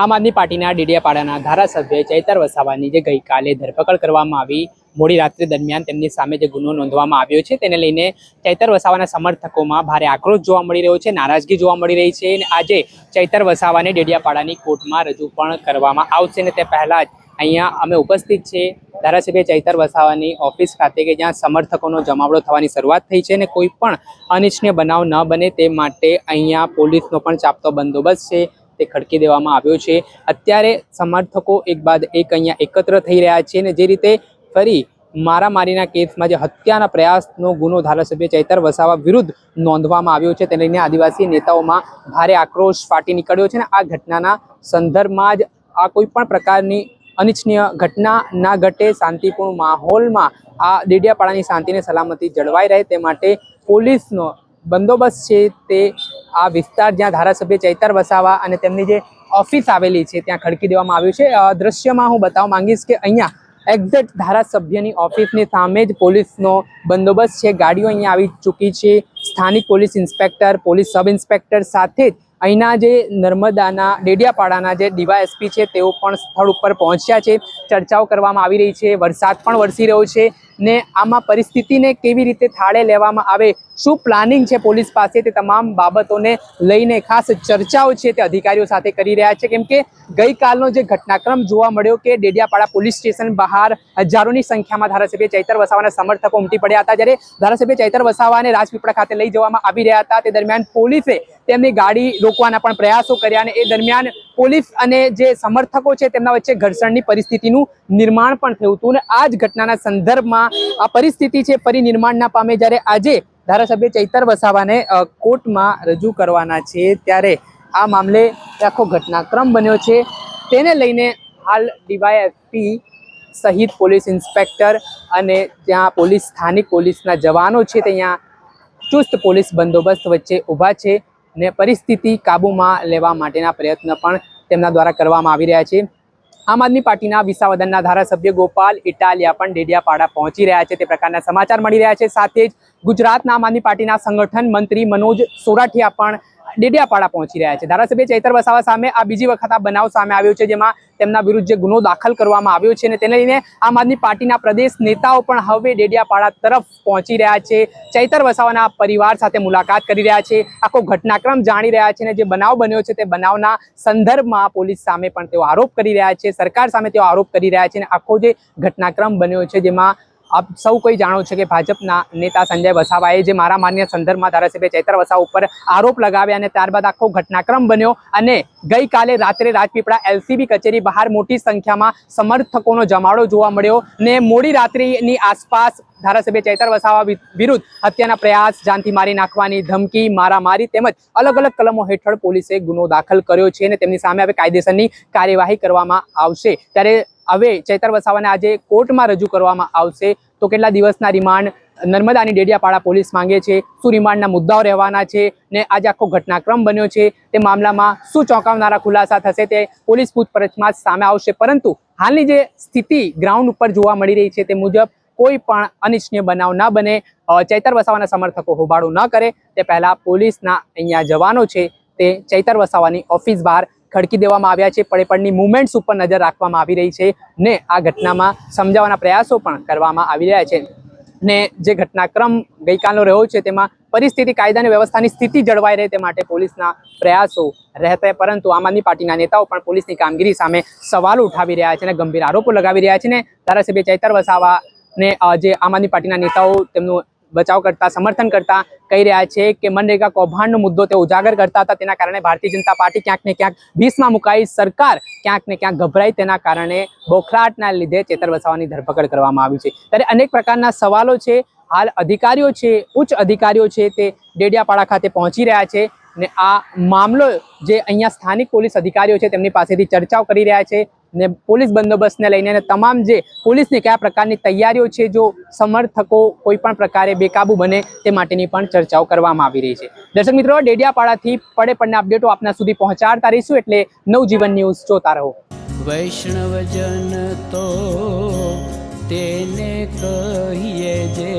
આમ આદમી પાર્ટીના ડેડિયાપાડાના ધારાસભ્ય ચૈતર વસાવાની જે ગઈકાલે ધરપકડ કરવામાં આવી, મોડી રાત્રે દરમિયાન તેમની સામે જે ગુનો નોંધવામાં આવ્યો છે, તેને લઈને ચૈતર વસાવાના સમર્થકોમાં ભારે આક્રોશ જોવા મળી રહ્યો છે, નારાજગી જોવા મળી રહી છે અને આજે ચૈતર વસાવાને ડેડિયાપાડાની કોર્ટમાં રજૂ પણ કરવામાં આવશે ને તે પહેલાં જ અહીંયા અમે ઉપસ્થિત છે. ધારાસભ્ય ચૈતર વસાવાની ઓફિસ ખાતે કે જ્યાં સમર્થકોનો જમાવડો થવાની શરૂઆત થઈ છે અને કોઈ પણ અનિચ્છનીય બનાવ ન બને તે માટે અહીંયા પોલીસનો પણ ચાપતો બંદોબસ્ત છે. તે ખડકી દેવામાં આવ્યો છે. અત્યારે સમર્થકો એક બાદ એક અહીંયા એકત્ર થઈ રહ્યા છે અને જે રીતે ફરી મારામારીના કેસમાં જે હત્યાના પ્રયાસનો ગુનો ધારાસભ્ય ચૈતર વસાવા વિરુદ્ધ નોંધવામાં આવ્યો છે. તેને આદિવાસી નેતાઓમાં ભારે આક્રોશ ફાટી નીકળ્યો છે અને આ ઘટનાના સંદર્ભમાં જ આ કોઈ પણ પ્રકારની અનિચ્છનીય ઘટના ના ઘટે શાંતિપૂર્ણ માહોલમાં આ દેડિયાપાડાની શાંતિને સલામતી જળવાઈ રહે તે માટે પોલીસનો બંદોબસ્ત છે તે આ વિસ્તાર જ્યાં ધારાસભ્ય ચૈતર વસાવા અને તેમની જે ઓફિસ આવેલી છે, ત્યાં ખડકી દેવામાં આવ્યું છે. દ્રશ્યમાં હું બતાવવા માંગીશ કે અહીંયા એક્ઝેક્ટ ધારાસભ્યની ઓફિસની સામે જ પોલીસનો બંદોબસ્ત છે. ગાડીઓ અહીંયા આવી ચૂકી છે. સ્થાનિક police inspector, police sub inspector સાથે જ અહીંના જે નર્મદાના, ડેડિયાપાડાના જે ડીવાયએસપી છે, તેઓ પણ સ્થળ ઉપર પહોંચ્યા છે. ચર્ચાઓ કરવામાં આવી રહી છે. વરસાદ પણ વરસી રહ્યો છે. ને આમાં પરિસ્થિતિને કેવી રીતે થાળે લેવામાં આવે, શું પ્લાનિંગ છે પોલીસ પાસે તે તમામ બાબતોને લઈને ખાસ ચર્ચાઓ છે તે અધિકારીઓ સાથે કરી રહ્યા છે. કેમ કે ગઈકાલનો જે ઘટનાક્રમ જોવા મળ્યો કે ડેડિયાપાડા પોલીસ સ્ટેશન બહાર હજારોની સંખ્યામાં ધારાસભ્ય ચૈતર વસાવાના સમર્થકો ઉમટી પડ્યા હતા. જ્યારે ધારાસભ્ય ચૈતર વસાવાને રાજપીપળા ખાતે લઈ જવામાં આવી રહ્યા હતા. તે દરમિયાન પોલીસે તેમની ગાડી રોકવાના પણ પ્રયાસો કર્યા અને એ દરમિયાન પોલીસ અને જે સમર્થકો છે તેમના વચ્ચે ઘર્ષણની પરિસ્થિતિનું નિર્માણ પણ થયું હતું અને આ જ ઘટનાના સંદર્ભમાં આ પરિસ્થિતિ છે ફરી નિર્માણ ના પામે જ્યારે આજે ધારાસભ્ય ચૈતર વસાવાને કોર્ટમાં રજૂ કરવાના છે ત્યારે આ મામલે આખો ઘટનાક્રમ બન્યો છે. તેને લઈને હાલ ડીવાયએસપી સહિત પોલીસ ઇન્સ્પેક્ટર અને ત્યાં પોલીસ સ્થાનિક પોલીસના જવાનો છે ત્યાં ચુસ્ત પોલીસ બંદોબસ્ત વચ્ચે ઊભા છે. ને પરિસ્થિતિ કાબૂમાં લેવા માટેના પ્રયત્ન પણ તેમના દ્વારા કરવામાં આવી રહ્યા છે. આમ આદમી પાર્ટીના વિસાવદનના ધારાસભ્ય ગોપાલ ઇટાલિયા પણ ડેડિયાપાડા પહોંચી રહ્યા છે. તે પ્રકારના સમાચાર મળી રહ્યા છે. સાથે જ ગુજરાતના આમ આદમી પાર્ટીના સંગઠન મંત્રી મનોજ સોરાઠિયા પણ ડેડિયાપાડા પહોંચી રહ્યા છે. ધારાસભ્ય ચૈતર વસાવા સામે આ બીજી વખત આ બનાવ સામે આવ્યો છે, જેમાં તેમના વિરુદ્ધ જે ગુનો દાખલ કરવામાં આવ્યો છે અને તેને લઈને આમ આદમી પાર્ટીના પ્રદેશ નેતાઓ પણ હવે ડેડિયાપાડા તરફ પહોંચી રહ્યા છે. ચૈતર વસાવાના પરિવાર સાથે મુલાકાત કરી રહ્યા છે. આખો ઘટનાક્રમ જાણી રહ્યા છે અને જે બનાવ બન્યો છે તે બનાવના સંદર્ભમાં પોલીસ સામે પણ તેઓ આરોપ કરી રહ્યા છે. સરકાર સામે તેઓ આરોપ કરી રહ્યા છે અને આખો જે ઘટનાક્રમ બન્યો છે જેમાં આપ સૌ કોઈ જાણો છો કે ભાજપના નેતા સંજય વસાવાએ જે મારા માન્ય સંદર્ભમાં ધારાસભ્ય ચૈતર વસાવા ઉપર આરોપ લગાવ્યા અને ત્યારબાદ આખો ઘટનાક્રમ બન્યો અને ગઈકાલે રાત્રે રાજપીપળા એલસીબી કચેરી બહાર મોટી સંખ્યામાં સમર્થકોનો જમાડો જોવા મળ્યો ને મોડી રાત્રિની આસપાસ ધારાસભ્ય ચૈતર વસાવા વિરુદ્ધ હત્યાના પ્રયાસ જાનથી મારી નાખવાની ધમકી, મારામારી તેમજ અલગ અલગ કલમો હેઠળ પોલીસે ગુનો દાખલ કર્યો છે અને તેમની સામે હવે કાયદેસરની કાર્યવાહી કરવામાં આવશે. ત્યારે હવે ચૈતર વસાવાને આજે કોર્ટમાં રજૂ કરવામાં આવશે. તો કેટલા દિવસના રિમાન્ડ? નર્મદાની ડેડિયાપાડા પોલીસ માંગે છે. શું રિમાન્ડના મુદ્દાઓ રહેવાના છે? ને આજે આખો ઘટનાક્રમ બન્યો છે. તે મામલામાં શું ચોંકાવનારા ખુલાસા થશે તે પોલીસ પૂછપરછમાં સામે આવશે. પરંતુ હાલની જે સ્થિતિ ગ્રાઉન્ડ ઉપર જોવા મળી રહી છે તે મુજબ કોઈ પણ અનિચ્છનીય બનાવ ન બને. ચૈતર વસાવાના સમર્થકો હોબાળો ન કરે. તે પહેલાં પોલીસના અહીંયા જવાનો છે. તે ચૈતર વસાવાની ઓફિસ બહાર ખડકી દેવામાં આવ્યા છે પડેપડની મુવમેન્ટ્સ ઉપર નજર રાખવામાં આવી રહી છે ને આ ઘટનામાં સમજાવવાના પ્રયાસો પણ કરવામાં આવી રહ્યા છે. ને જે ઘટનાક્રમ ગઈકાલનો રહ્યો છે, તેમાં પરિસ્થિતિ, કાયદાની વ્યવસ્થાની સ્થિતિ જળવાઈ રહે તે માટે પોલીસના પ્રયાસો રહેતા પરંતુ આમ આદમી પાર્ટીના નેતાઓ પણ પોલીસની કામગીરી સામે સવાલો ઉઠાવી રહ્યા છે અને ગંભીર આરોપો લગાવી રહ્યા છે ને ધારાસભ્ય ચૈતર વસાવા ને જે આમ આદમી પાર્ટીના નેતાઓ તેમનું બચાવ કરતા, સમર્થન કરતા કહી રહ્યા છે કે મનરેગા કૌભાંડનો મુદ્દો તેઓ ઉજાગર કરતા હતા. તેના કારણે ભારતીય જનતા પાર્ટી ક્યાંક ને ક્યાંક ભીસમાં મુકાઈ, સરકાર ક્યાંક ને ક્યાંક ગભરાઈ. તેના કારણે બોખલાટના લીધે ચેતર વસાવાની ધરપકડ કરવામાં આવી છે. ત્યારે અનેક પ્રકારના સવાલો છે. હાલ અધિકારીઓ છે, ઉચ્ચ અધિકારીઓ છે તે ડેડિયાપાડા ખાતે પહોંચી રહ્યા છે ને આ મામલો જે અહીંયા સ્થાનિક પોલીસ અધિકારીઓ છે તેમની પાસેથી ચર્ચાઓ કરી રહ્યા છે. ને પોલીસ બંદોબસ્તને લઈને અને તમામ જે પોલીસની કયા પ્રકારની તૈયારીઓ છે, જો સમર્થકો કોઈ પણ પ્રકારે બેકાબુ બને તે માટેની પણ ચર્ચાઓ કરવામાં આવી રહી છે. દર્શક મિત્રો, ડેડિયાપાડાથી પડે પડના અપડેટો આપના સુધી પહોંચાડતા રહીશું એટલે નવજીવન ન્યૂઝ જોતા રહો. વૈષ્ણવજન તો તેને કહીએ જે